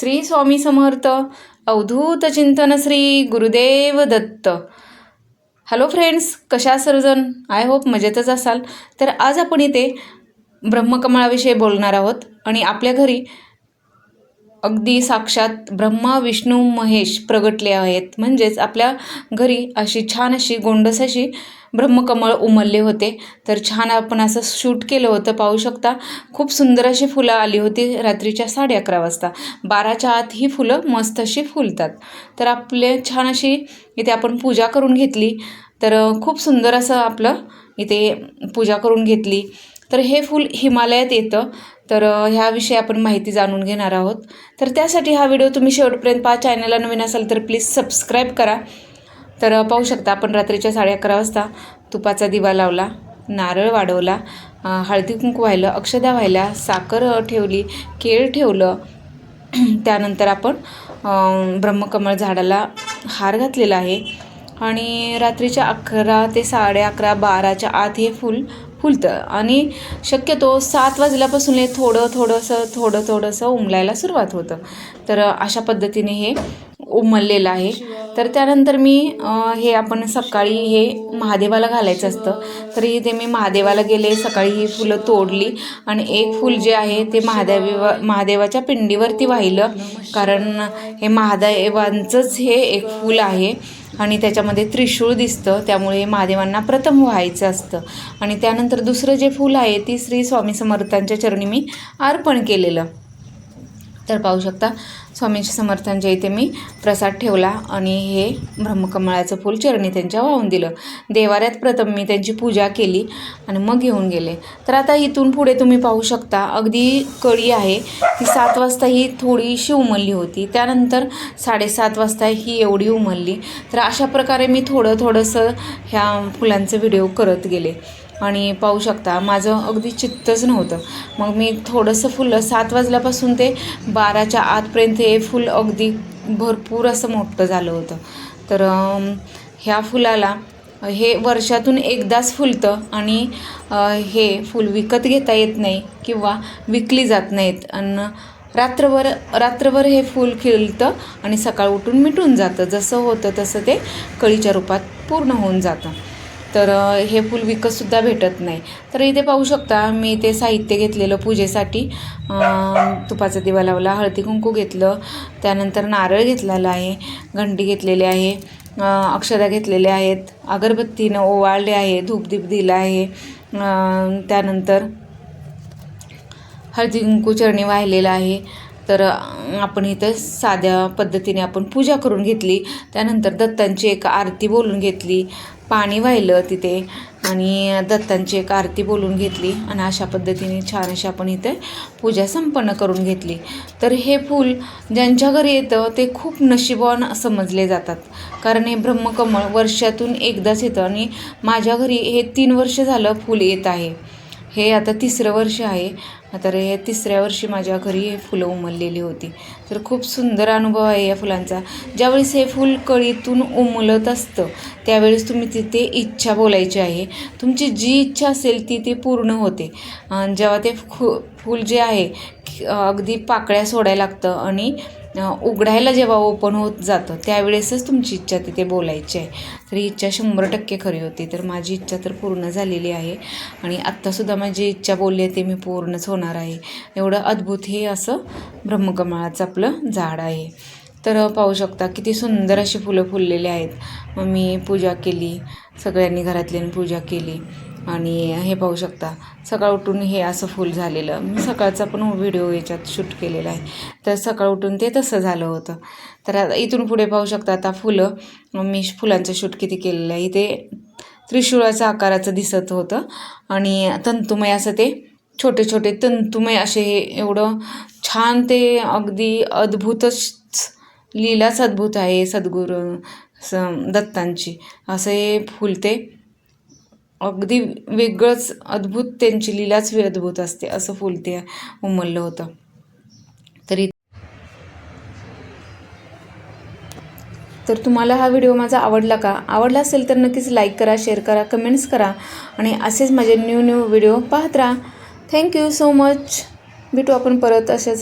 श्री स्वामी समर्थ अवधूत चिंतन Shri Gurudev Datta. Hello friends कशा सर्वजण? आय होप मजेतच असाल. तर आज आपण इथे ब्रह्मकमळाविषयी बोलणार आहोत आणि आपल्या घरी अगदी साक्षात ब्रह्मा विष्णू महेश प्रगटले आहेत. म्हणजेच आपल्या घरी अशी छान अशी गोंडस अशी ब्रह्मकमळ उमलले होते. तर छान आपण असं शूट केलं होतं पाहू शकता. खूप सुंदर अशी फुलं आली होती रात्रीच्या साडे अकरा वाजता. बाराच्या आत ही फुलं मस्त अशी फुलतात. तर आपले छान अशी इथे आपण पूजा करून घेतली. तर खूप सुंदर असं आपलं इथे पूजा करून घेतली. तर हे फूल हिमालयात येतं. तर ह्याविषयी आपण माहिती जाणून घेणार आहोत. तर त्यासाठी हा व्हिडिओ तुम्ही शेवटपर्यंत पहा. चॅनलला नवीन असाल तर प्लीज सबस्क्राईब करा. तर पाहू शकता आपण रात्रीच्या साडे अकरा वाजता तुपाचा दिवा लावला नारळ वाढवला हळदी कुंकू व्हायलं अक्षदा व्हायला साखर ठेवली केळ ठेवलं. त्यानंतर आपण ब्रह्मकमळ झाडाला हार घातलेला आहे. आणि रात्रीच्या अकरा ते साडे अकरा बाराच्या आत हे फूल फुलतं आणि शक्यतो सात वाजल्यापासून हे थोडं थोडंसं थोडं थोडंसं उमलायला सुरुवात होतं. तर अशा पद्धतीने हे उमललेलं आहे. तर त्यानंतर मी हे आपण सकाळी हे महादेवाला घालायचं असतं. तर इथे मी महादेवाला गेले सकाळी ही फुलं तोडली आणि एक फूल जे आहे ते महादेवा महादेवाच्या पिंडीवरती वाहिलं. कारण हे महादेवांचंच हे एक फूल आहे आणि त्याच्यामध्ये त्रिशूळ दिसतं. त्यामुळे महादेवांना प्रथम व्हायचं असतं. आणि त्यानंतर दुसरं जे फूल आहे ती श्री स्वामी समर्थांच्या चरणी मी अर्पण केलेलं. तर पाहू शकता स्वामींच्या समर्थांच्या इथे मी प्रसाद ठेवला आणि हे ब्रह्मकमळाचं फूल चरणी त्यांच्या वाहून दिलं. देवाऱ्यात प्रथम मी त्यांची पूजा केली आणि मग घेऊन गेले. तर आता इथून पुढे तुम्ही पाहू शकता अगदी कळी आहे. ती सात वाजता ही थोडीशी उमलली होती. त्यानंतर साडेसात वाजता ही एवढी उमलली. तर अशा प्रकारे मी थोडं थोडंसं ह्या फुलांचं व्हिडिओ करत गेले. आणि पाहू शकता माझं अगदी चित्तच नव्हतं. मग मी थोडंसं फुलं सात वाजल्यापासून ते बाराच्या आतपर्यंत हे फूल अगदी भरपूर असं मोठं झालं होतं. तर ह्या फुलाला हे वर्षातून एकदाच फुलतं आणि हे फूल विकत घेता येत नाही किंवा विकली जात नाहीत. आणि रात्रभर रात्रभर हे फूल खिळतं आणि सकाळ उठून मिटून जातं. जसं होतं तसं ते कळीच्या रूपात पूर्ण होऊन जातं. तर हे फूल विकतसुद्धा भेटत नाही. तर इथे पाहू शकता मी ते साहित्य घेतलेलं पूजेसाठी तुपाचा दिवा लावला हळदी कुंकू घेतलं त्यानंतर नारळ घेतलेला आहे घंटी घेतलेली आहे अक्षदा घेतलेल्या आहेत अगरबत्तीनं ओवाळले आहे धूपदीप दिला आहे त्यानंतर हळदी कुंकू चरणी वाहिलेलं आहे तर आपण इथं साध्या पद्धतीने आपण पूजा करून घेतली. त्यानंतर दत्तांची एक आरती बोलून घेतली. पाणी वाहिलं तिथे आणि दत्तांची एक आरती बोलून घेतली आणि अशा पद्धतीने छान अशी आपण इथे पूजा संपन्न करून घेतली. तर हे फूल ज्यांच्या घरी येतं ते खूप नशिबवान समजले जातात. कारण हे ब्रह्मकमळ वर्षातून एकदाच येतं आणि माझ्या घरी हे तीन वर्ष झालं फूल येत आहे. हे आता तिसरं वर्ष आहे. तर हे तिसऱ्या वर्षी माझ्या घरी हे फुलं उमललेली होती. तर खूप सुंदर अनुभव आहे या फुलांचा. ज्यावेळेस हे फूल कळीतून उमलत असतं त्यावेळेस तुम्ही तिथे इच्छा बोलायची आहे. तुमची जी इच्छा असेल ती ते पूर्ण होते. जेव्हा ते फु फूल जे आहे अगदी पाकळ्या सोडायला लागतं आणि उघडायला जेव्हा ओपन होत जातं त्यावेळेसच तुमची इच्छा तिथे बोलायची आहे. तर ही इच्छा शंभर टक्के खरी होती. तर माझी इच्छा तर पूर्ण झालेली आहे. आणि आत्तासुद्धा माझी इच्छा बोलली आहे ते मी पूर्णच होणार आहे. एवढं अद्भुत हे असं ब्रह्मकमळाचं आपलं झाड आहे. तर पाहू शकता किती सुंदर अशी फुलं फुललेली आहेत. मग मी पूजा केली सगळ्यांनी घरातल्यानी पूजा केली आणि हे पाहू शकता सकाळ उठून हे असं फुल झालेलं. मी सकाळचा पण व्हिडिओ याच्यात शूट केलेला आहे. तर सकाळ उठून ते तसं झालं होतं. तर आता इथून पुढे पाहू शकता आता फुलं मी फुलांचं शूट किती केलेलं आहे. इथे त्रिशूळाचं आकाराचं दिसत होतं आणि तंतुमय असं ते छोटे छोटे तंतुमय असे हे एवढं छान ते अगदी अद्भुतच लीलाच अद्भुत आहे सद्गुरू स दत्तांची. असं हे फुलते अगदी वेगळंच अद्भुत त्यांची लीलाच वे अद्भुत असते असं फुलते उमललं होतं. तरी तर तुम्हाला हा व्हिडिओ माझा आवडला का? आवडला असेल तर नक्कीच लाईक करा शेअर करा कमेंट्स करा आणि असेच माझे न्यू न्यू व्हिडिओ पाहत राहा. Thank you so much. भेटू आपण परत असेच